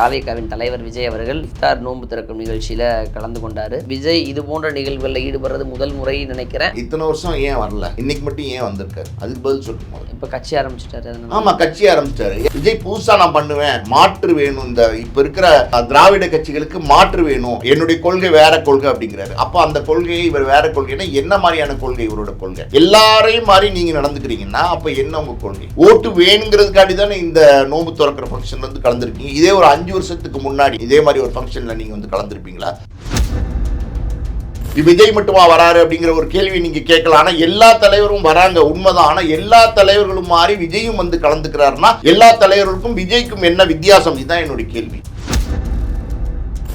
தாவேகாவின் தலைவர் விஜய் அவர்கள் இஃப்தார் நோன்பு திறக்கும் நிகழ்ச்சியில கலந்து கொண்டாரு. விஜய் இது போன்ற நிகழ்வுகளில் ஈடுபடுறது முதல் முறை நினைக்கிறேன். இத்தனை வருஷம் ஏன் வரல? இன்னைக்கு மட்டும் ஏன் வந்திருக்காரு? அதுக்கு பதில் சொல்லுங்க. இப்ப கட்சி ஆரம்பிச்சிட்டாரு ஆமா கட்சி ஆரம்பிச்சிட்டாரு விஜய் புதுசா நான் பண்ணுவேன். மாற்று வேணும். இந்த இப்ப இருக்கிற திராவிட கட்சிகளுக்கு மாற்று வேணும். என்னுடைய கொள்கை வேற கொள்கை அப்படிங்கிறாரு. அப்ப அந்த கொள்கையை இவர் வேற கொள்கைன்னா என்ன மாதிரியான கொள்கை இவரோட கொள்கை? எல்லாரையும் மாதிரி நீங்க நடந்துக்கிறீங்கன்னா அப்ப என்ன உங்க கொள்கை? ஓட்டு வேணுங்கிறதுக்காண்டி தானே இந்த நோம்பு திறக்கிற ஃபங்க்ஷன்ல வந்து கலந்துருக்கீங்க. இதே ஒரு அஞ்சு வருஷத்துக்கு முன்னாடி இதே மாதிரி ஒரு ஃபங்க்ஷன்ல நீங்க வந்து கலந்துருப்பீங்களா? விஜய் மட்டுமா வராரு அப்படிங்கிற ஒரு கேள்வி நீங்க கேட்கலாம். ஆனா எல்லா தலைவரும் வராங்க. உண்மைதான். ஆனா எல்லா தலைவர்களும் மாறி விஜயும் வந்து கலந்துக்கிறாருன்னா எல்லா தலைவர்களுக்கும் விஜய்க்கும் என்ன வித்தியாசம்? இதுதான் என்னுடைய கேள்வி.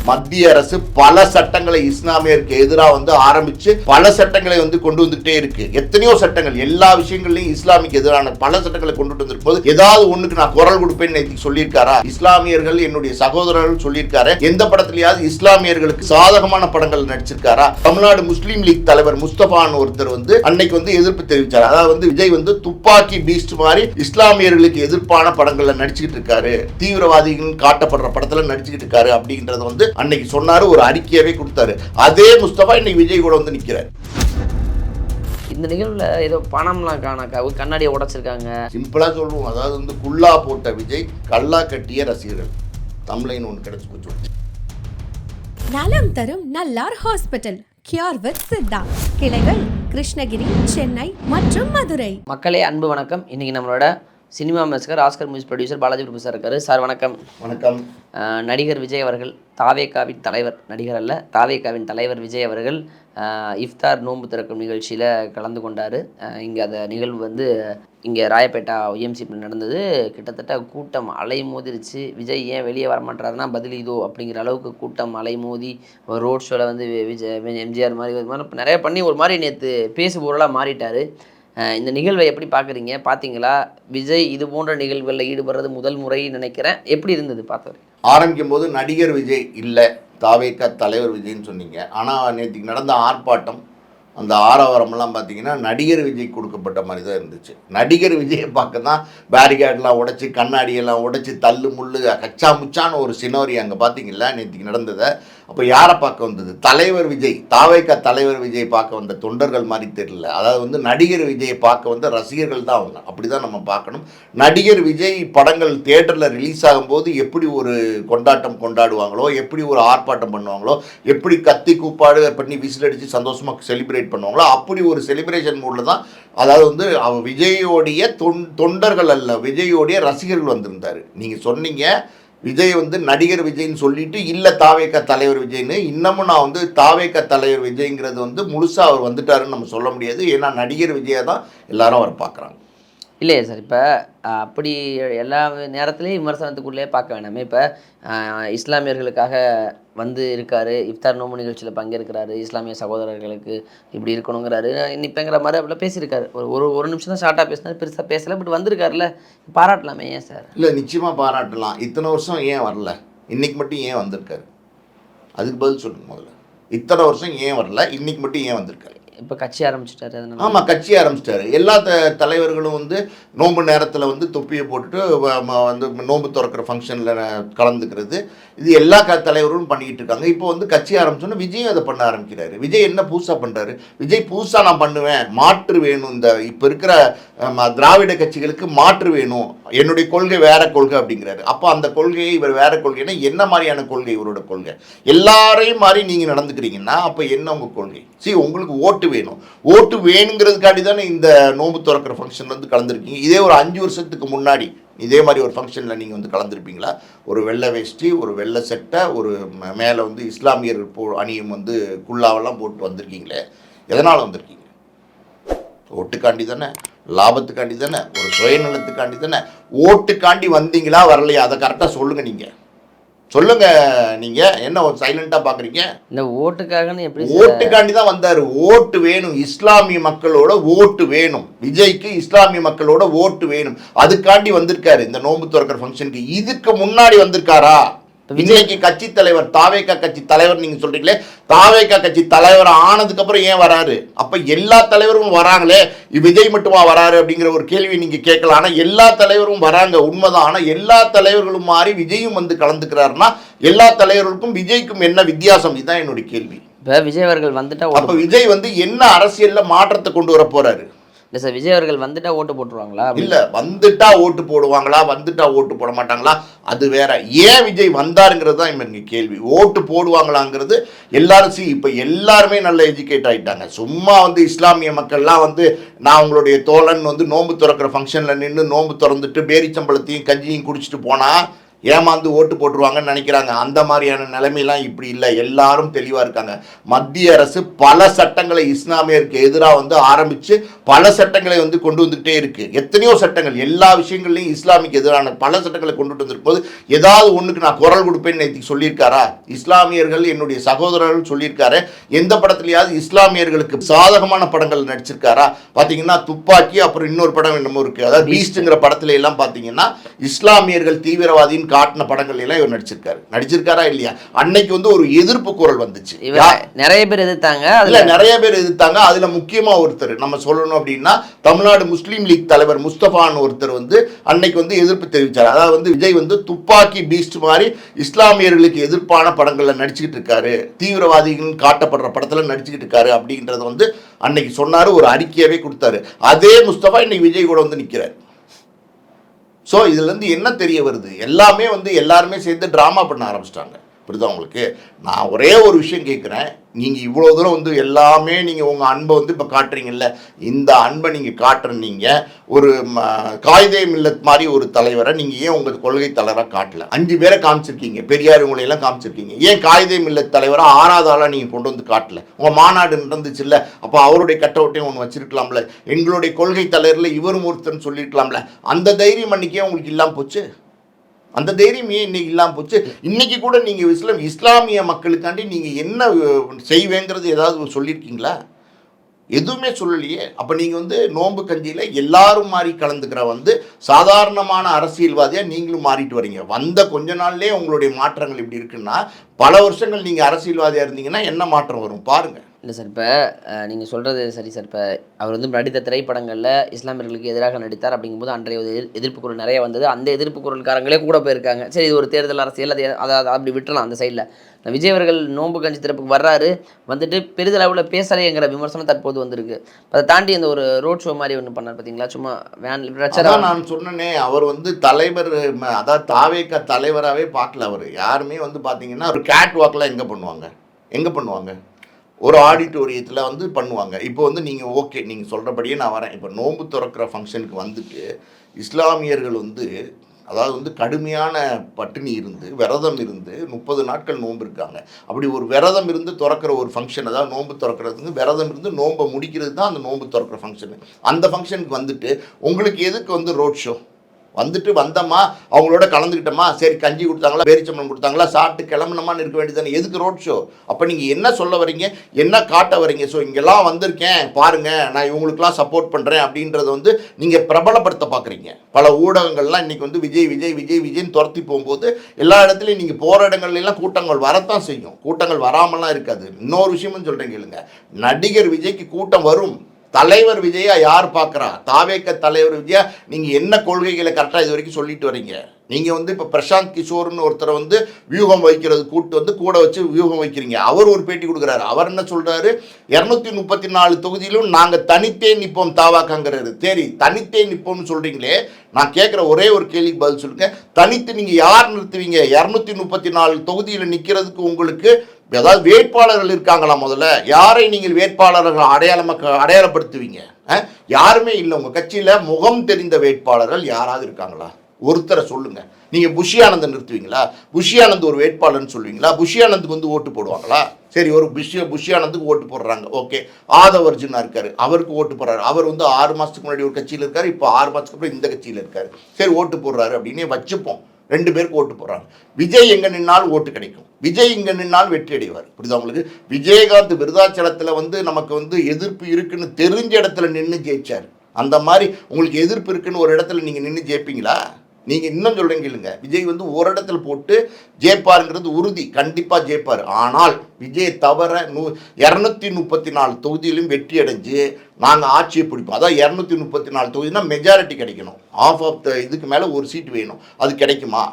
மத்திய அரசு பல சட்டங்களை இஸ்லாமியருக்கு எதிராக வந்து ஆரம்பிச்சு பல சட்டங்களை வந்து கொண்டு வந்துகிட்டே இருக்கு. எத்தனையோ சட்டங்கள் எல்லா விஷயங்களையும் இஸ்லாமிக்கு எதிரான பல சட்டங்களை கொண்டுட்டு வந்திருக்கும் போது ஏதாவது ஒண்ணுக்கு நான் குரல் கொடுப்பேன்னு சொல்லியிருக்காரா? இஸ்லாமியர்கள் என்னுடைய சகோதரர்கள் சொல்லியிருக்காரு. எந்த படத்திலேயாவது இஸ்லாமியர்களுக்கு சாதகமான படங்கள் நடிச்சிருக்காரா? தமிழ்நாடு முஸ்லீம் லீக் தலைவர் முஸ்தபான் ஒருத்தர் வந்து அன்னைக்கு வந்து எதிர்ப்பு தெரிவித்தார் அதாவது வந்து விஜய் வந்து துப்பாக்கி பீஸ்ட் மாதிரி இஸ்லாமியர்களுக்கு எதிர்ப்பான படங்கள்ல நடிச்சுக்கிட்டு இருக்காரு. தீவிரவாதிகள் காட்டப்படுற படத்துல நடிச்சுக்கிட்டு இருக்காரு அப்படின்றத வந்து அன்னைக்கு சொன்னாரு ஒரு அறிக்கையாவே கொடுத்தாரு. அதே முஸ்தபா இன்னைக்கு விஜய் கூட வந்து நிக்கிறார். இந்த நிகழ்வுல ஏதோ பணம்லாம் காணாக்கா கண்ணாடியை உடைச்சிருக்காங்க. சிம்பிளா சொல்லுவோம். அதாவது வந்து குல்லா போட்ட விஜய் கல்லா கட்டிய ரசிகர்கள். தமிழின் ஒன்று கிடைச்சு போச்சு. நலம் தரும் நல்லார் ஹாஸ்பிட்டல் கியூர் வித் சித்தா. கிளைகள் கிருஷ்ணகிரி சென்னை மற்றும் மதுரை. மக்களே அன்பு வணக்கம். இன்னைக்கு நம்மளோட cinema மெஸ்கர் Oscar music producer Balaji Prabhu sir இருக்காரு. சார் வணக்கம். வணக்கம். நடிகர் விஜய் அவர்கள் தாவேகாவின் தலைவர் நடிகர் அல்ல தாவேகாவின் தலைவர் விஜய் அவர்கள் இஃப்தார் நோன்பு திறக்கும் நிகழ்ச்சியில் கலந்து கொண்டார். இங்கே அந்த நிகழ்வு வந்து இங்கே ராயப்பேட்டா ஒய்எம்சி நடந்தது. கிட்டத்தட்ட கூட்டம் அலை மோதிருச்சு. விஜய் ஏன் வெளியே வர மாட்டாருன்னா பதில் இதோ அப்படிங்கிற அளவுக்கு கூட்டம் அலை மோதி ஒரு ரோட் ஷோவில் வந்து விஜய் எம்ஜிஆர் மாதிரி மாதிரி நிறைய பண்ணி ஒரு மாதிரி நேற்று பேசு பொருளாக மாறிட்டார். இந்த நிகழ்வை எப்படி பார்க்குறீங்க? பார்த்தீங்களா? விஜய் இது போன்ற நிகழ்வுகளில் ஈடுபடுறது முதல் முறை நினைக்கிறேன். எப்படி இருந்தது பார்த்தவர்? ஆரம்பிக்கும் போது நடிகர் விஜய் இல்லை தாவேக்கா தலைவர் விஜய்ன்னு சொன்னீங்க. ஆனால் நேற்றுக்கு நடந்த ஆர்ப்பாட்டம் அந்த ஆரவாரமெல்லாம் பார்த்தீங்கன்னா நடிகர் விஜய் கொடுக்கப்பட்ட மாதிரி தான் இருந்துச்சு. நடிகர் விஜயை பார்க்க தான் பேரிகேட்லாம் உடைச்சி கண்ணாடியெல்லாம் உடைச்சி தள்ளு முள்ளு கச்சா முச்சான ஒரு சினோரி அங்கே பார்த்தீங்களா நேற்றுக்கு நடந்ததை. அப்போ யாரை பார்க்க வந்தது? தலைவர் விஜய் தாவைக்கா தலைவர் விஜய் பார்க்க வந்த தொண்டர்கள் மாதிரி தெரியல. அதாவது வந்து நடிகர் விஜயை பார்க்க வந்த ரசிகர்கள் தான் அவங்க. அப்படி தான் நம்ம பார்க்கணும். நடிகர் விஜய் படங்கள் தேட்டரில் ரிலீஸ் ஆகும்போது எப்படி ஒரு கொண்டாட்டம் கொண்டாடுவாங்களோ எப்படி ஒரு ஆர்ப்பாட்டம் பண்ணுவாங்களோ எப்படி கத்தி கூப்பாடு பண்ணி விசில் அடித்து சந்தோஷமாக செலிப்ரேட் பண்ணுவாங்களோ அப்படி ஒரு செலிப்ரேஷன் மூடில் தான் அதாவது வந்து விஜயோடைய தொன் தொண்டர்கள் அல்ல விஜயோடைய ரசிகர்கள் வந்திருந்தார். நீங்கள் சொன்னீங்க விஜய் வந்து நடிகர் விஜய்னு சொல்லிட்டு இல்லை தாவேக்க தலைவர் விஜய்னு இன்னமும் நான் வந்து தாவேக்க தலைவர் விஜய்ங்கிறது வந்து முழுசாக அவர் வந்துட்டாருன்னு நம்ம சொல்ல முடியாது. ஏன்னா நடிகர் விஜயை தான் எல்லாரும் அவர் பார்க்குறாங்க. இல்லையே சார் இப்போ அப்படி எல்லா நேரத்துலேயும் விமர்சனத்துக்குள்ளே பார்க்க வேணாமே இப்போ இஸ்லாமியர்களுக்காக வந்து இருக்கார் இஃப்தார் நோம்பு நிகழ்ச்சியில் பங்கேற்கிறாரு இஸ்லாமிய சகோதரர்களுக்கு இப்படி இருக்கணுங்கிறாரு. இப்போங்கிற மாதிரி அப்படிலாம் பேசியிருக்காரு. ஒரு ஒரு ஒரு நிமிஷம் தான் ஷார்ட்டாக பேசினா பெருசாக பேசலை பட் வந்திருக்காருல்ல. பாராட்டலாமே ஏன் சார்? இல்லை நிச்சயமாக பாராட்டலாம். இத்தனை வருஷம் ஏன் வரல? இன்னைக்கு மட்டும் ஏன் வந்திருக்காரு? அதுக்கு பதில் சொல்லுங்க முதல்ல. இத்தனை வருஷம் ஏன் வரல? இன்னைக்கு மட்டும் ஏன் வந்திருக்காரு? இப்போ கட்சி ஆரம்பிச்சிட்டாரு அதனால. ஆமாம் கட்சி ஆரம்பிச்சிட்டாரு. எல்லா த தலைவர்களும் வந்து நோன்பு நேரத்தில் வந்து தொப்பியை போட்டுட்டு வ- வந்து நோன்பு திறக்கிற ஃபங்க்ஷனில் கலந்துக்கிறது. இது எல்லா க தலைவர்களும் பண்ணிக்கிட்டு இருக்காங்க. இப்போ வந்து கட்சி ஆரம்பிச்சோன்னா விஜயும் அதை பண்ண ஆரம்பிக்கிறாரு. விஜய் என்ன புதுசாக பண்ணுறாரு விஜய் புதுசாக நான் பண்ணுவேன் மாற்று வேணும். இந்த இப்போ இருக்கிற ம, திராவிட கட்சிகளுக்கு மாற்று வேணும். என்னுடைய கொள்கை வேற கொள்கை அப்படிங்கிறாரு. அப்போ அந்த கொள்கையை இவர் வேற கொள்கைன்னா என்ன மாதிரியான கொள்கை இவரோட கொள்கை? எல்லாரையும் மாதிரி நீங்கள் நடந்துக்கிறீங்கன்னா அப்போ என்ன உங்கள் கொள்கை? சரி உங்களுக்கு ஓட்டு வேணும். ஓட்டு வேணுங்கிறதுக்காண்டி தானே இந்த நோம்பு திறக்கிற ஃபங்க்ஷன்ல வந்து கலந்துருக்கீங்க. இதே ஒரு அஞ்சு வருஷத்துக்கு முன்னாடி இதே மாதிரி ஒரு ஃபங்க்ஷனில் நீங்கள் வந்து கலந்துருப்பீங்களா? ஒரு வெள்ளை வேஷ்டி ஒரு வெள்ளை சட்டை ஒரு மேலே வந்து இஸ்லாமியர் போ அணியும் வந்து குல்லாவெல்லாம் போட்டு வந்திருக்கீங்களே? எதனால் வந்திருக்கீங்க? ஓட்டுக்காண்டி தானே. லாபத்துக்காண்டி தானே? ஒரு சுயநலத்துக்காண்டி தானே? ஓட்டுக்காண்டி வந்தீங்களா? வரலையா? அதை கரெக்டாக சொல்லுங்கள் நீங்கள் சொல்லுங்க நீங்கள் என்ன சைலண்ட்டாக பார்க்குறீங்க இந்த ஓட்டுக்காகன்னு எப்படி ஓட்டுக்காண்டி தான் வந்தாரு. ஓட்டு வேணும். இஸ்லாமிய மக்களோட ஓட்டு வேணும். விஜய்க்கு இஸ்லாமிய மக்களோட ஓட்டு வேணும். அதுக்காண்டி வந்திருக்காரு. இந்த நோன்பு திறக்கிற ஃபங்க்ஷனுக்கு இதுக்கு முன்னாடி வந்திருக்காரா? இன்னைக்கு கட்சி தலைவர் தாவேக்கா கட்சி தலைவர் நீங்க சொல்றீங்களே தாவேக்கா கட்சி தலைவர் ஆனதுக்கு அப்புறம் ஏன் வராரு? அப்ப எல்லா தலைவரும் வராங்களே விஜய் மட்டுமா வராரு அப்படிங்கிற ஒரு கேள்வி நீங்க கேட்கலாம். ஆனா எல்லா தலைவரும் வராங்க உண்மைதான். ஆனா எல்லா தலைவர்களும் மாறி விஜயும் வந்து கலந்துக்கிறாருன்னா எல்லா தலைவர்களுக்கும் விஜய்க்கும் என்ன வித்தியாசம்? இதுதான் என்னுடைய கேள்வி. இப்போ விஜய் அவர்கள் வந்துட்டா அப்ப விஜய் வந்து என்ன அரசியல்ல மாற்றத்தை கொண்டு வர போறாரு? இல்லை சார் விஜய் அவர்கள் வந்துட்டா ஓட்டு போட்டுருவாங்களா இல்ல வந்துட்டா ஓட்டு போடுவாங்களா வந்துட்டா ஓட்டு போட மாட்டாங்களா? அது வேற. ஏன் விஜய் வந்தாருங்கிறது தான் இங்க கேள்வி. ஓட்டு போடுவாங்களாங்கிறது எல்லாரும் சி இப்போ எல்லாருமே நல்ல எஜுகேட் ஆயிட்டாங்க. சும்மா வந்து இஸ்லாமிய மக்கள்லாம் வந்து நான் உங்களுடைய தோழன் வந்து நோன்பு திறக்கிற ஃபங்க்ஷனில் நின்று நோன்பு திறந்துட்டு பேரிச்சம்பழத்தையும் கஞ்சியும் குடிச்சிட்டு போனா ஏமாந்து ஓட்டு போட்டுருவாங்கன்னு நினைக்கிறாங்க. அந்த மாதிரியான நிலைமையெல்லாம் இப்படி இல்லை. எல்லாரும் தெளிவாக இருக்காங்க. மத்திய அரசு பல சட்டங்களை இஸ்லாமியருக்கு எதிராக வந்து ஆரம்பித்து பல சட்டங்களை வந்து கொண்டு வந்துக்கிட்டே இருக்கு. எத்தனையோ சட்டங்கள் எல்லா விஷயங்கள்லையும் இஸ்லாமிக்கு எதிரான பல சட்டங்களை கொண்டுட்டு வந்திருக்கும் போது ஏதாவது ஒன்றுக்கு நான் குரல் கொடுப்பேன்னு நேற்று சொல்லியிருக்காரா? இஸ்லாமியர்கள் என்னுடைய சகோதரர்கள் சொல்லியிருக்காரு. எந்த படத்துலையாவது இஸ்லாமியர்களுக்கு சாதகமான படங்கள் நடிச்சிருக்காரா? பார்த்தீங்கன்னா துப்பாக்கி அப்புறம் இன்னொரு படம் என்னமோ இருக்கு. அதாவது பீஸ்ட்ங்கிற படத்துல எல்லாம் பார்த்தீங்கன்னா இஸ்லாமியர்கள் தீவிரவாதின்னு காட்டின படங்கள் எல்லாம் இவர் நடிச்சிருக்காரு. நடிச்சிருக்காரா இல்லையா? அன்னைக்கு வந்து ஒரு எதிர்ப்பு குரல் வந்துச்சு. நிறைய பேர் எதிர்த்தாங்க அதுல நிறைய பேர் எதிர்த்தாங்க. அதுல முக்கியமா ஒருத்தர் நம்ம சொல்லணும் அப்படின்னா தமிழ்நாடு முஸ்லீம் லீக் தலைவர் முஸ்தபான்னு ஒருத்தர் வந்து அன்னைக்கு வந்து எதிர்ப்பு தெரிவிச்சார். அதாவது வந்து விஜய் வந்து துப்பாக்கி பீஸ்ட் மாதிரி இஸ்லாமியர்களுக்கு எதிர்ப்பான படங்கள்ல நடிச்சுக்கிட்டு இருக்காரு. தீவிரவாதிகள் காட்டப்படுற படத்துல நடிச்சுக்கிட்டு இருக்காரு அப்படின்றத வந்து அன்னைக்கு சொன்னாரு ஒரு அறிக்கையவே கொடுத்தாரு. அதே முஸ்தபா இன்னைக்கு விஜய் கூட வந்து நிக்கிறார். ஸோ இதுலேருந்து என்ன தெரிய வருது? எல்லாமே வந்து எல்லாருமே சேர்ந்து ட்ராமா பண்ண ஆரம்பிச்சிட்டாங்க. புரியுதா உங்களுக்கு? நான் ஒரே ஒரு விஷயம் கேட்குறேன். நீங்கள் இவ்வளோ தூரம் வந்து எல்லாமே நீங்கள் உங்கள் அன்பை வந்து இப்போ காட்டுறீங்கல்ல? இந்த அன்பை நீங்கள் காட்டுற நீங்கள் ஒரு ம, காயிதே மில்லத் மாதிரி ஒரு தலைவரை நீங்கள் ஏன் உங்கள் கொள்கை தலைவராக காட்டல? அஞ்சு பேரை காமிச்சிருக்கீங்க. பெரியார் உங்களையெல்லாம் காமிச்சிருக்கீங்க. ஏன் காயிதே மில்லத் தலைவராக ஆறாவது ஆளாக நீங்கள் கொண்டு வந்து காட்டல? உங்கள் மாநாடு நடந்துச்சுல்ல? அப்போ அவருடைய கட் அவுட்டையும் ஒன்று வச்சிருக்கலாம்ல. எங்களுடைய கொள்கை தலைவரில் இவரும் ஒருத்தர்னு சொல்லியிருக்கலாம்ல அந்த தைரியம் அன்றைக்கே உங்களுக்கு இல்லாமல் போச்சு? அந்த தைரியம் ஏன் இன்னைக்கு இல்லாமல் போச்சு? இன்னைக்கு கூட நீங்கள் இஸ்லாம் இஸ்லாமிய மக்களுக்காண்டி நீங்கள் என்ன செய்வேங்கிறது ஏதாவது சொல்லியிருக்கீங்களா? எதுவுமே சொல்லலையே. அப்போ நீங்கள் வந்து நோன்பு கஞ்சியில் எல்லாரும் மாறி கலந்துக்கிற வந்து சாதாரணமான அரசியல்வாதியாக நீங்களும் மாறிட்டு வரீங்க. வந்த கொஞ்ச நாள்லேயே உங்களுடைய மாற்றங்கள் இப்படி இருக்குன்னா பல வருஷங்கள் நீங்கள் அரசியல்வாதியாக இருந்தீங்கன்னா என்ன மாற்றம் வரும்? பாருங்கள் இல்லை சார் இப்போ நீங்கள் சொல்கிறது சரி சார் இப்போ அவர் வந்து நடித்த திரைப்படங்களில் இஸ்லாமியர்களுக்கு எதிராக நடித்தார் அப்படிங்கும்போது அன்றைய ஒரு எதிர்- எதிர்ப்பு குரல் நிறைய வந்தது. அந்த எதிர்ப்பு குரல்காரங்களே கூட போயிருக்காங்க. சரி இது ஒரு தேர்தல் அரசியல் அது அதை அதை அப்படி விட்டுலாம் அந்த சைடில் விஜய் அவர்கள் நோன்பு கஞ்சி திறப்புக்கு வர்றாரு. வந்துட்டு பெரிதளவில் பேசலைங்கிற விமர்சனம் தற்போது வந்திருக்கு. அதை தாண்டி அந்த ஒரு ரோட் ஷோ மாதிரி ஒன்று பண்ணார் பார்த்தீங்களா சும்மா வேன் நான் சொன்னேனே அவர் வந்து தலைவர் அதாவது தாவேக்க தலைவராகவே பார்க்கல அவர். யாருமே வந்து பார்த்தீங்கன்னா ஒரு கேட் வாக்லாம் எங்கே பண்ணுவாங்க? எங்கே பண்ணுவாங்க? ஒரு ஆடிட்டோரியத்தில் வந்து பண்ணுவாங்க. இப்போ வந்து நீங்கள் ஓகே நீங்கள் சொல்கிறபடியே நான் வரேன். இப்போ நோன்பு திறக்கிற ஃபங்க்ஷனுக்கு வந்துட்டு இஸ்லாமியர்கள் வந்து அதாவது வந்து கடுமையான பட்டினி இருந்து விரதம் இருந்து முப்பது நாட்கள் நோன்பு இருக்காங்க. அப்படி ஒரு விரதம் இருந்து திறக்கிற ஒரு ஃபங்க்ஷன் அதாவது நோன்பு திறக்கிறதுக்கு விரதம் இருந்து நோன்பை முடிக்கிறது தான் அந்த நோன்பு திறக்கிற ஃபங்க்ஷனு அந்த ஃபங்க்ஷனுக்கு வந்துட்டு உங்களுக்கு எதுக்கு வந்து ரோட் ஷோ வந்துட்டு வந்தோமா அவங்களோட கலந்துக்கிட்டோமா சரி கஞ்சி கொடுத்தாங்களா பேரிச்சம்பளம் கொடுத்தாங்களா சாப்பிட்டு கிளம்பணுமான்னு இருக்க வேண்டியதானே எதுக்கு ரோட் ஷோ அப்போ நீங்கள் என்ன சொல்ல வரீங்க? என்ன காட்ட வரீங்க? ஸோ இங்கெல்லாம் வந்திருக்கேன் பாருங்க நான் இவங்களுக்குலாம் சப்போர்ட் பண்ணுறேன் அப்படின்றத வந்து நீங்கள் பிரபலப்படுத்த பார்க்குறீங்க பல ஊடகங்கள்லாம் இன்றைக்கி வந்து விஜய் விஜய் விஜய் விஜய்னு துரத்தி போகும்போது எல்லா இடத்துலையும் நீங்கள் போகிற இடங்கள்லாம் கூட்டங்கள் வரத்தான் செய்யும். கூட்டங்கள் வராமலாம் இருக்காது. இன்னொரு விஷயமும் சொல்கிறேன் கேளுங்க. நடிகர் விஜய்க்கு கூட்டம் வரும். தலைவர் விஜயா யார் பார்க்குறா? தாவேக்க தலைவர் விஜயா நீங்கள் என்ன கொள்கைகளை கரெக்டாக இது வரைக்கும் சொல்லிட்டு வரீங்க? நீங்கள் வந்து இப்போ பிரசாந்த் கிஷோர்னு ஒருத்தரை வந்து வியூகம் வைக்கிறது கூட்டு வந்து கூட வச்சு வியூகம் வைக்கிறீங்க. அவர் ஒரு பேட்டி கொடுக்குறாரு. அவர் என்ன சொல்கிறாரு இரநூத்தி முப்பத்தி நாலு தொகுதியிலும் நாங்கள் தனித்தே நிற்போம் தாவாக்காங்கிறாரு. சரி தனித்தே நிற்போம்னு சொல்கிறீங்களே நான் கேட்குற ஒரே ஒரு கேள்விக்கு பதில் சொல்லுங்கள் தனித்து நீங்கள் யார் நிறுத்துவீங்க? இரநூத்தி முப்பத்தி நாலு தொகுதியில் நிற்கிறதுக்கு உங்களுக்கு அதாவது வேட்பாளர்கள் இருக்காங்களா முதல்ல? யாரை நீங்கள் வேட்பாளர்கள் அடையாளமாக அடையாளப்படுத்துவீங்க? யாருமே இல்லை. உங்கள் கட்சியில் முகம் தெரிந்த வேட்பாளர்கள் யாராவது இருக்காங்களா? ஒருத்தரை சொல்லுங்க. நீங்க புஷி நிறுத்துவீங்களா? புஷி ஆனந்த் ஒரு வேட்பாளர்னு சொல்லுவீங்களா? புஷி ஆனந்துக்கு வந்து ஓட்டு போடுவாங்களா? சரி ஒரு புஷி புஷி ஆனந்துக்கு ஓட்டு போடுறாங்க. ஓகே. ஆதவ் அர்ஜுனா இருக்காரு. அவருக்கு ஓட்டு போடுறாரு. அவர் வந்து ஆறு மாசத்துக்கு முன்னாடி ஒரு கட்சியில் இருக்காரு. இப்போ ஆறு மாசத்துக்கு அப்புறம் இந்த கட்சியில் இருக்காரு. சரி ஓட்டு போடுறாரு அப்படின்னே வச்சுப்போம். ரெண்டு பேருக்கு ஓட்டு போடுறாங்க. விஜய் எங்கே நின்னாலும் ஓட்டு கிடைக்கும். விஜய் இங்கே நின்னால் வெற்றி அடைவார். புரியுதா உங்களுக்கு? விஜயகாந்த் விருதாச்சலத்தில் வந்து நமக்கு வந்து எதிர்ப்பு இருக்குன்னு தெரிஞ்ச இடத்துல நின்று ஜெயிச்சார். அந்த மாதிரி உங்களுக்கு எதிர்ப்பு இருக்குன்னு ஒரு இடத்துல நீங்கள் நின்று ஜெயிப்பீங்களா? நீங்கள் இன்னும் சொல்கிறீங்க இல்லைங்க விஜய் வந்து ஒரு இடத்துல போட்டு ஜெயிப்பாருங்கிறது உறுதி. கண்டிப்பாக ஜெயிப்பார். ஆனால் விஜய் தவிர நூ இரநூத்தி முப்பத்தி நாலு தொகுதியிலும் வெற்றி அடைஞ்சு நாங்கள் ஆட்சியை பிடிப்போம். அதான் இரநூத்தி முப்பத்தி நாலு தொகுதினா மெஜாரிட்டி கிடைக்கணும். ஆஃப் ஆஃப் த இதுக்கு மேலே ஒரு சீட் வேணும். அது கிடைக்குமா?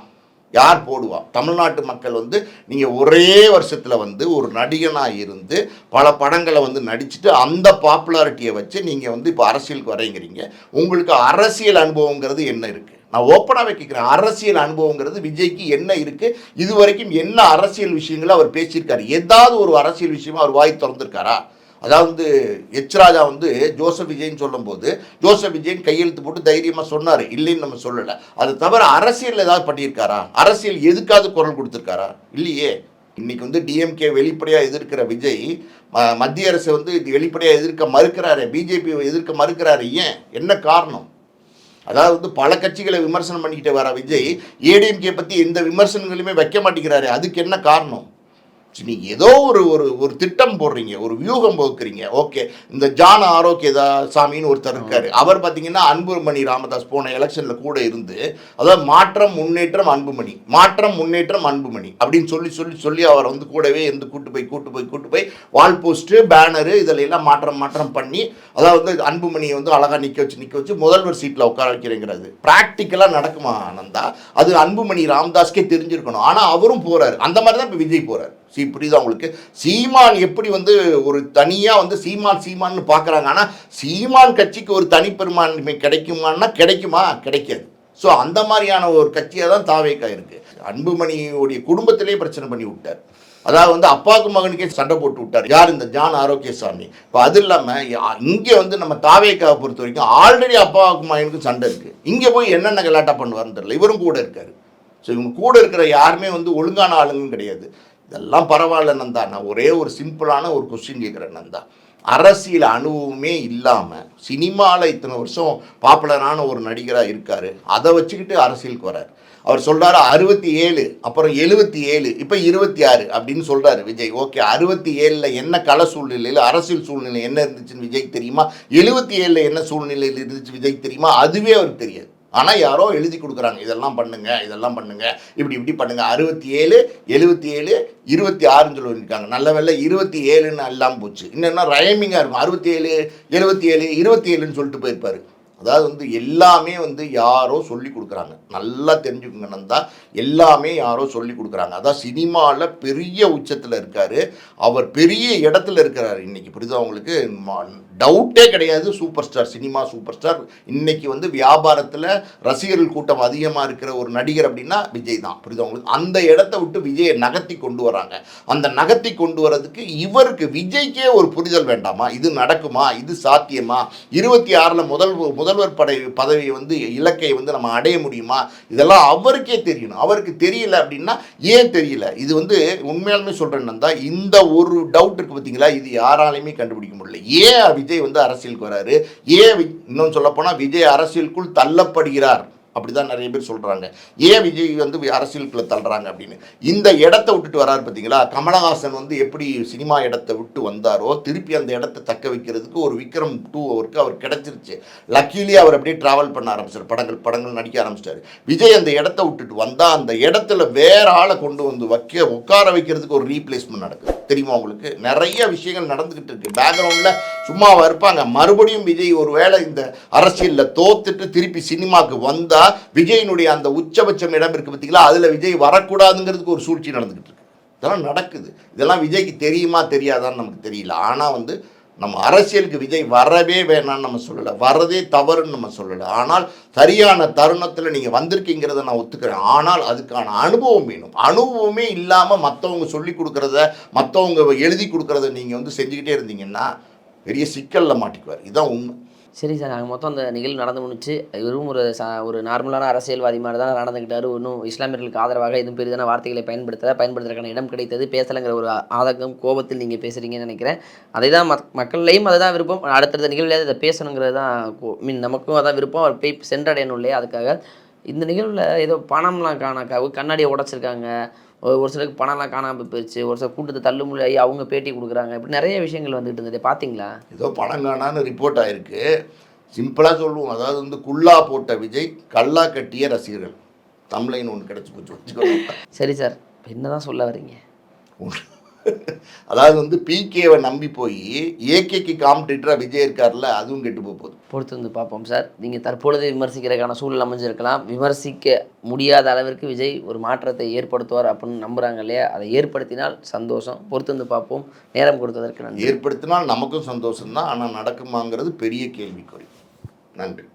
யார் போடுவா? தமிழ்நாட்டு மக்கள் வந்து நீங்கள் ஒரே வருஷத்தில் வந்து ஒரு நடிகனாக இருந்து பல படங்களை வந்து நடிச்சுட்டு அந்த பாப்புலாரிட்டியை வச்சு நீங்கள் வந்து இப்போ அரசியலுக்கு வரைங்கிறீங்க உங்களுக்கு அரசியல் அனுபவங்கிறது என்ன இருக்குது நான் ஓப்பனாக கேட்குறேன். அரசியல் அனுபவங்கிறது விஜய்க்கு என்ன இருக்குது இது வரைக்கும் என்ன அரசியல் விஷயங்களை அவர் பேசியிருக்காரு? ஏதாவது ஒரு அரசியல் விஷயமா அவர் வாய் திறந்திருக்காரா? அதாவது எச் ராஜா வந்து ஜோசப் விஜய்னு சொல்லும்போது ஜோசப் விஜயன் கையெழுத்து போட்டு தைரியமாக சொன்னார். இல்லைன்னு நம்ம சொல்லலை. அது தவிர அரசியல் ஏதாவது பண்ணியிருக்காரா? அரசியல் எதுக்காவது குரல் கொடுத்துருக்காரா? இல்லையே. இன்னைக்கு வந்து டிஎம்கே வெளிப்படையாக எதிர்க்கிற விஜய் ம- மத்திய அரசு வந்து இது வெளிப்படையாக எதிர்க்க மறுக்கிறாரு. பிஜேபி எதிர்க்க மறுக்கிறாரு. ஏன்? என்ன காரணம்? அதாவது வந்து பல கட்சிகளை விமர்சனம் பண்ணிக்கிட்டு வர விஜய். ஏடிஎம்கே பற்றி எந்த விமர்சனங்களுமே வைக்க மாட்டேங்கிறாரு. அதுக்கு என்ன காரணம்? சரி, நீங்க ஏதோ ஒரு ஒரு ஒரு திட்டம் போடுறீங்க ஒரு வியூகம் போக்குறீங்க. ஓகே இந்த ஜான ஆரோக்கியதா சாமின்னு ஒருத்தர் இருக்காரு. அவர் பார்த்தீங்கன்னா அன்புமணி ராமதாஸ் போன எலெக்ஷனில் கூட இருந்து அதாவது மாற்றம் முன்னேற்றம் அன்புமணி மாற்றம் முன்னேற்றம் அன்புமணி அப்படின்னு சொல்லி சொல்லி சொல்லி அவர் வந்து கூடவே இருந்து கூட்டு போய் கூட்டு போய் கூட்டு போய் வால் போஸ்ட்டு பேனரு இதில் எல்லாம் மாற்றம் மாற்றம் பண்ணி அதாவது வந்து அன்புமணியை வந்து அழகாக நிற்க வச்சு நிற்க வச்சு முதல்வர் சீட்டில் உட்கார வைக்கிறேங்கிறது. ப்ராக்டிக்கலாக நடக்குமா ஆனந்தா அது அன்புமணி ராமதாஸ்க்கே தெரிஞ்சிருக்கணும். ஆனால் அவரும் போறாரு. அந்த மாதிரி தான் இப்போ விஜய் போறாரு. சீ புரியுதா உங்களுக்கு? சீமான் எப்படி வந்து ஒரு தனியாக வந்து சீமான் சீமான்னு பார்க்குறாங்க ஆனால் சீமான் கட்சிக்கு ஒரு தனிப்பெருமான்மை கிடைக்குமான்னா கிடைக்குமா? கிடைக்காது. ஸோ அந்த மாதிரியான ஒரு கட்சியாக தான் தாவேக்கா இருக்குது அன்புமணியுடைய குடும்பத்திலே பிரச்சனை பண்ணி விட்டார். அதாவது வந்து அப்பாவுக்கு மகனுக்கே சண்டை போட்டு விட்டார். யார் இந்த ஜான் ஆரோக்கியசாமி? இப்போ அது இல்லாமல் இங்கே வந்து நம்ம தாவேக்காவை பொறுத்த வரைக்கும் ஆல்ரெடி அப்பாவுக்கு மகனுக்கும் சண்டை இருக்குது இங்கே போய் என்னென்ன கலாட்டா பண்ணுவார்னு தெரியல. இவரும் கூட இருக்கார். ஸோ இவங்க கூட இருக்கிற யாருமே வந்து ஒழுங்கான ஆளுங்கன்னு கிடையாது. இதெல்லாம் பரவாயில்ல நந்தா. நான் ஒரே ஒரு சிம்பிளான ஒரு கொஸ்டின் கேட்குறேன் நந்தா. அரசியல் அனுபவமே இல்லாமல் சினிமாவில் இத்தனை வருஷம் பாப்புலரான ஒரு நடிகராக இருக்கார். அதை வச்சுக்கிட்டு அரசியலுக்கு வரார் அவர் சொல்கிறாரு அறுபத்தி ஏழு அப்புறம் எழுபத்தி ஏழு இப்போ இருபத்தி ஆறு அப்படின்னு சொல்கிறாரு விஜய். ஓகே அறுபத்தி ஏழில் என்ன கல சூழ்நிலையில் அரசியல் சூழ்நிலை என்ன இருந்துச்சுன்னு விஜய் தெரியுமா? எழுபத்தி ஏழில் என்ன சூழ்நிலையில் இருந்துச்சு விஜய் தெரியுமா? அதுவே அவருக்கு தெரியாது. ஆனால் யாரோ எழுதி கொடுக்குறாங்க இதெல்லாம் பண்ணுங்க இதெல்லாம் பண்ணுங்க இப்படி இப்படி பண்ணுங்க. அறுபத்தி ஏழு எழுபத்தி ஏழு இருபத்தி ஆறுன்னு சொல்லியிருக்காங்க நல்ல வேலை இருபத்தி ஏழுன்னு எல்லாம் போச்சு. இன்னும் ரைமிங்காக இருக்கும். அறுபத்தி ஏழு எழுபத்தி ஏழு இருபத்தி ஏழுன்னு சொல்லிட்டு போயிருப்பாரு. அதாவது வந்து எல்லாமே வந்து யாரோ சொல்லி கொடுக்குறாங்க. நல்லா தெரிஞ்சுக்கோங்க நந்தா. எல்லாமே யாரோ சொல்லி கொடுக்குறாங்க. அதான் சினிமாவில் பெரிய உச்சத்தில் இருக்கார். அவர் பெரிய இடத்துல இருக்கிறார் இன்னைக்கு. புரியுதா உங்களுக்கு? டவுட்டே கிடையாது. Super star cinema super star இன்னைக்கு வந்து வியாபாரத்தில் ரசிகர்கள் கூட்டம் அதிகமாக இருக்கிற ஒரு நடிகர் அப்படின்னா விஜய் தான். புரியுது உங்களுக்கு? அந்த இடத்த விட்டு விஜயை நகர்த்தி கொண்டு வராங்க. அந்த நகர்த்தி கொண்டு வரதுக்கு இவருக்கு விஜய்க்கே ஒரு புரிதல் வேண்டாமா? இது நடக்குமா? இது சாத்தியமா? இருபத்தி ஆறில் முதல் முதல்வர் படை பதவி வந்து இலக்கை வந்து நம்ம அடைய முடியுமா? இதெல்லாம் அவருக்கே தெரியணும். அவருக்கு தெரியல அப்படின்னா ஏன் தெரியல? இது வந்து உண்மையாலுமே சொல்கிறேன்னு இந்த ஒரு டவுட் இருக்கு பார்த்தீங்களா இது யாராலையுமே கண்டுபிடிக்க முடியல. ஏன் விஜய் வந்து அரசியலுக்கு வராரு. ஏன் இன்னும் இன்னும் சொல்லப்போனால் விஜய் அரசியலுக்குள் தள்ளப்படுகிறார். அப்படிதான் நிறைய பேர் சொல்கிறாங்க ஏன் விஜய் வந்து அரசியலுக்குள்ளே தள்ளுறாங்க அப்படின்னு? இந்த இடத்த விட்டுட்டு வராரு பார்த்தீங்களா? கமலஹாசன் வந்து எப்படி சினிமா இடத்தை விட்டு வந்தாரோ திருப்பி அந்த இடத்த தக்க வைக்கிறதுக்கு ஒரு விக்ரம் டூ அவருக்கு அவர் கிடைச்சிருச்சு. லக்கிலி அவர் அப்படியே ட்ராவல் பண்ண ஆரம்பிச்சார். படங்கள் படங்கள் நடிக்க ஆரம்பிச்சிட்டாரு விஜய் அந்த இடத்த விட்டுட்டு வந்தால் அந்த இடத்துல வேற ஆளை கொண்டு வந்து வைக்க உட்கார வைக்கிறதுக்கு ஒரு ரீப்ளேஸ்மெண்ட் நடக்குது. தெரியுமா உங்களுக்கு? நிறைய விஷயங்கள் நடந்துகிட்டு இருக்கு. பேக்ரவுண்டில் சும்மாவா இருப்பாங்க. மறுபடியும் விஜய் ஒரு வேளை இந்த அரசியலில் தோத்துட்டு திருப்பி சினிமாக்கு பார்த்தீங்களா விஜயினுடைய அந்த உச்சபட்சம் இடம் இருக்கு பார்த்தீங்களா? அதில் விஜய் வரக்கூடாதுங்கிறதுக்கு ஒரு சூழ்ச்சி நடந்துகிட்டு இருக்கு. இதெல்லாம் நடக்குது. இதெல்லாம் விஜய்க்கு தெரியுமா தெரியாதான்னு நமக்கு தெரியல. ஆனால் வந்து நம்ம அரசியலுக்கு விஜய் வரவே வேணாம்னு நம்ம சொல்லலை. வரதே தவறுன்னு நம்ம சொல்லலை. ஆனால் சரியான தருணத்தில் நீங்கள் வந்திருக்கீங்கிறத நான் ஒத்துக்கிறேன். ஆனால் அதுக்கான அனுபவம் வேணும். அனுபவமே இல்லாமல் மற்றவங்க சொல்லி கொடுக்குறத மற்றவங்க எழுதி கொடுக்குறத நீங்கள் வந்து செஞ்சுக்கிட்டே இருந்தீங்கன்னா பெரிய சிக்கலில் மாட்டிக்குவார். இதுதான் உண்மை. சரி சார் நாங்கள் மொத்தம் அந்த நிகழ்வு நடந்து முடிச்சு இவரும் ஒரு ச ஒரு நார்மலான அரசியல்வாதி மாதிரி தான் நடந்துக்கிட்டாரு ஒன்றும் இஸ்லாமியர்களுக்கு ஆதரவாக எதுவும் பெரிதான வார்த்தைகளை பயன்படுத்த பயன்படுத்துறதுக்கான இடம் கிடைத்தது. பேசலைங்கிற ஒரு ஆதங்கம் கோபத்தில் நீங்கள் பேசுகிறீங்கன்னு நினைக்கிறேன். அதை தான் மக் மக்கள்லையும் அதை தான் விருப்பம். அடுத்தடுத்த நிகழ்வில் அதை பேசணுங்கிறது தான் மீன் நமக்கும் அதான் விருப்பம். அவர் போய் சென்றடையணும் இல்லையா? அதுக்காக இந்த நிகழ்வில் ஏதோ பணம்லாம் காணாக்கா கண்ணாடியை உடைச்சிருக்காங்க. ஒரு சிலருக்கு பணம்லாம் காணாமல் போயிடுச்சு ஒரு சில கூட்டத்தை தள்ளுமுள்ளி ஆகி அவங்க பேட்டி கொடுக்குறாங்க. இப்படி நிறைய விஷயங்கள் வந்துட்டு இருந்தது. பார்த்தீங்களா? ஏதோ பணம் காணான்னு ரிப்போர்ட் ஆயிருக்கு. சிம்பிளாக சொல்லுவோம். அதாவது வந்து குல்லா போட்ட விஜய் கல்லா கட்டிய ரசிகர்கள். தம்லைன் ஒன்று கிடச்சி போச்சு. சரி சார். என்னதான் சொல்ல வர்றீங்க அதாவது வந்து பிகேவை நம்பி போய் ஏகேக்கு காம்படிட்டராக விஜய் இருக்கார்ல அதுவும் கெட்டு போக போகுது. பொறுத்து வந்து பார்ப்போம் சார். நீங்கள் தற்பொழுது விமர்சிக்கிறதுக்கான சூழல் அமைஞ்சிருக்கலாம். விமர்சிக்க முடியாத அளவிற்கு விஜய் ஒரு மாற்றத்தை ஏற்படுத்துவார் அப்படின்னு நம்புறாங்க இல்லையா? அதை ஏற்படுத்தினால் சந்தோஷம். பொறுத்து வந்து பார்ப்போம். நேரம் கொடுத்ததற்கு நன்றி. ஏற்படுத்தினால் நமக்கும் சந்தோஷம்தான். ஆனால் நடக்குமாங்கிறது பெரிய கேள்விக்குறி. நன்றி.